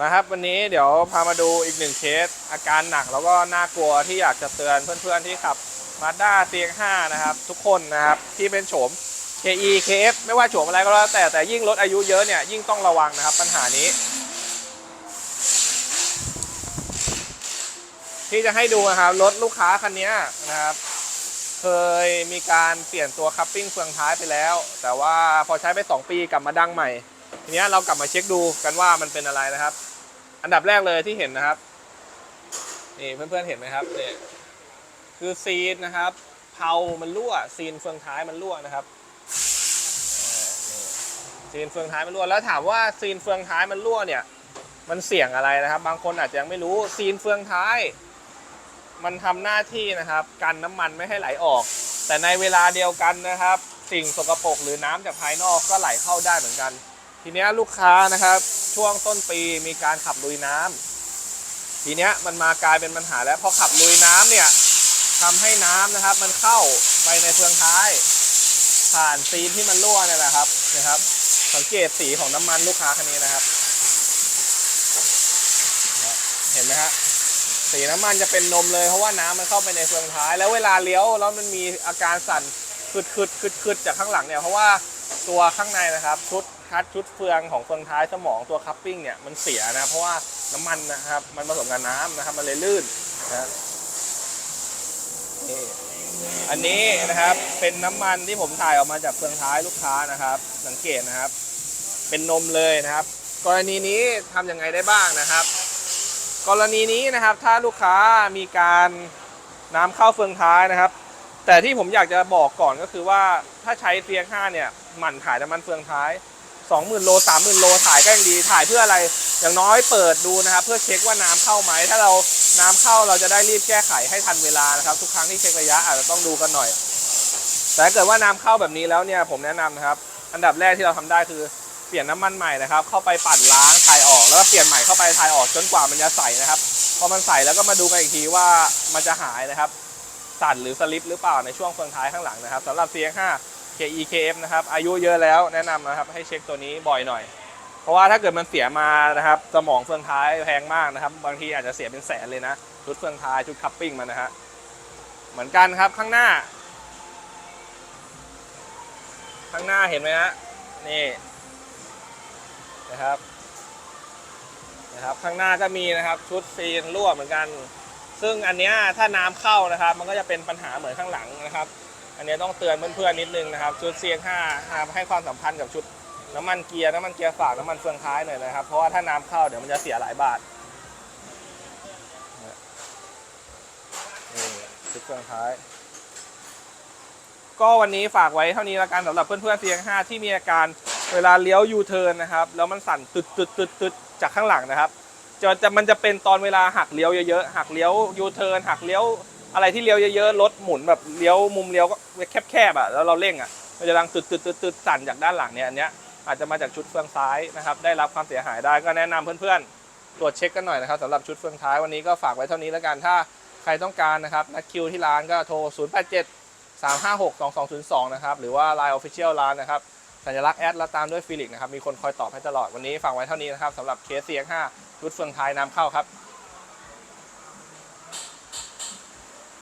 นะครับวันนี้เดี๋ยวพามาดูอีกหนึ่งเคส อาการหนักแล้วก็น่ากลัวที่อยากจะเตือนเพื่อนๆที่ขับ Mazda CX-5 นะครับ ทุกคนนะครับที่เป็นโฉม KE KF ไม่ว่าโฉมอะไรก็แล้วแต่แต่ยิ่งรถอายุเยอะเนี่ยยิ่งต้องระวังนะครับปัญหานี้ ที่จะให้ดูนะครับรถลูกค้าคันนี้นะครับ เคยมีการเปลี่ยนตัวคัพปิ้งเฟืองท้ายไปแล้ว แต่ว่าพอใช้ไป 2 ปีกลับมาดังใหม่ ทีนี้เรากลับมาเช็คดูกันว่ามันเป็นอะไรนะครับ อันดับแรกเลยที่เห็นนะครับนี่เพื่อนๆเห็นไหมครับเนี่ยคือซีนนะครับเพามันรั่วซีนเฟืองท้ายมันรั่วนะครับซีนเฟืองท้ายมันรั่วแล้วถามว่าซีนเฟืองท้ายมันรั่วเนี่ย มันเสี่ยงอะไรนะครับ บางคนอาจจะยังไม่รู้ซีนเฟืองท้าย มันทำหน้าที่นะครับ กันน้ำมันไม่ให้ไหลออก แต่ในเวลาเดียวกันนะครับ สิ่งสกปรกหรือน้ำจากภายนอกก็ไหลเข้าได้เหมือนกัน ทีเนี้ยลูกค้านะครับ ช่วงต้นปีมีการขับลุยน้ำทีเนี้ยมันมากลายเป็นปัญหาแล้วพอขับลุยน้ำเนี่ยทำให้น้ำนะครับ มันเข้าไปในเฟืองท้าย ผ่านซีนที่มันรั่วเนี่ยแหละครับนะครับ สังเกตสีของน้ำมันลูกค้าคันนี้นะครับ เห็นไหมฮะสีน้ำมันจะเป็นนมเลยเพราะว่าน้ำมันเข้าไปในเฟืองท้าย แล้วเวลาเลี้ยวแล้วมันมีอาการสั่นคืดคืดคืดคืดจากข้างหลังเนี่ยเพราะว่าตัวข้างในนะครับ ชุด คัดชุดเฟืองของเฟืองท้ายสมองตัวคัพปิ้งเนี่ยมันเสียนะเพราะว่าน้ำมันนะครับ มันผสมกับน้ำนะครับมันเลยลื่นนะอันนี้นะครับเป็นน้ำมันที่ผมถ่ายออกมาจากเฟืองท้ายลูกค้านะครับ สังเกตนะครับ เป็นนมเลยนะครับ กรณีนี้ทำยังไงได้บ้างนะครับ กรณีนี้นะครับถ้าลูกค้ามีการน้ำเข้าเฟืองท้ายนะครับ แต่ที่ผมอยากจะบอกก่อนก็คือว่าถ้าใช้เฟียง5เนี่ยหมั่นถ่ายน้ำมันเฟืองท้าย 20,000 โล 30,000 โลถ่ายก็ยังดีถ่ายเพื่ออะไร อย่างน้อยเปิดดูนะครับ เพื่อเช็คว่าน้ำเข้าไหม ถ้าเราน้ำเข้าเราจะได้รีบแก้ไขให้ทันเวลานะครับ ทุกครั้งที่เช็คระยะอาจจะต้องดูกันหน่อย แต่เกิดว่าน้ำเข้าแบบนี้แล้วเนี่ยผมแนะนำนะครับ อันดับแรกที่เราทำได้คือเปลี่ยนน้ำมันใหม่นะครับ เข้าไปปั่นล้างถ่ายออกแล้วก็เปลี่ยนใหม่เข้าไปถ่ายออกจนกว่ามันจะใสนะครับพอมันใสแล้วก็มาดูกันอีกทีว่ามันจะหายนะครับสั่นหรือสลิปหรือเปล่าในช่วงเฟืองท้ายข้างหลังนะครับสำหรับ CX5 KEKF นะครับ อายุเยอะแล้วแนะนำนะครับให้เช็คตัวนี้บ่อยหน่อย เพราะว่าถ้าเกิดมันเสียมานะครับ สมองเฟืองท้ายแพงมากนะครับ บางทีอาจจะเสียเป็นแสนเลยนะ ชุดเฟืองท้ายชุดคัพปิ้งมันนะฮะ เหมือนกันครับข้างหน้า ข้างหน้าเห็นไหมฮะ นี่นะครับ นะครับข้างหน้าก็มีนะครับ ชุดซีนรั่วเหมือนกัน ซึ่งอันเนี้ยถ้าน้ำเข้านะครับ มันก็จะเป็นปัญหาเหมือนข้างหลังนะครับ อันนี้ต้องเตือนเพื่อนๆนิดนึงนะครับชุด CX5 นะครับให้ความสำคัญกับชุดน้ำมันเกียร์น้ำมันเกียร์ฝากน้ำมันเฟืองท้ายหน่อยนะครับ เพราะว่าถ้าน้ำเข้าเดี๋ยวมันจะเสียหลายบาทนี่ชุดเฟืองท้าย ก็วันนี้ฝากไว้เท่านี้ละกันสำหรับเพื่อนๆ CX5 ที่มีอาการเวลาเลี้ยวยูเทิร์นนะครับแล้วมันสั่นตึดตึดตึดตึดจากข้างหลังนะครับจะมันจะเป็นตอนเวลาหักเลี้ยวเยอะๆหักเลี้ยวยูเทิร์นหักเลี้ยว อะไรที่เลี้ยวเยอะๆรถหมุนแบบเลี้ยวมุมเลี้ยวก็แคบๆอะแล้วเราเร่งอะมันจะดังตึดตึดตึดสั่นจากด้านหลังเนี่ยอันเนี้ยอาจจะมาจากชุดเฟืองซ้ายนะครับได้รับความเสียหายได้ก็แนะนำเพื่อนๆตรวจเช็คกันหน่อยนะครับสำหรับชุดเฟืองท้ายวันนี้ก็ฝากไว้เท่านี้แล้วกันถ้าใครต้องการนะครับนัดคิวที่ร้านก็โทร 087 356 2202 นะครับ หรือว่า Line Official ร้านนะครับ สัญลักษณ์แอดแล้วตามด้วยฟิลิกนะครับ มีคนคอยตอบให้ตลอดวันนี้ฝากไว้เท่านี้นะครับสำหรับเคส CX5 ชุดเฟืองท้ายน้ำเข้าครับ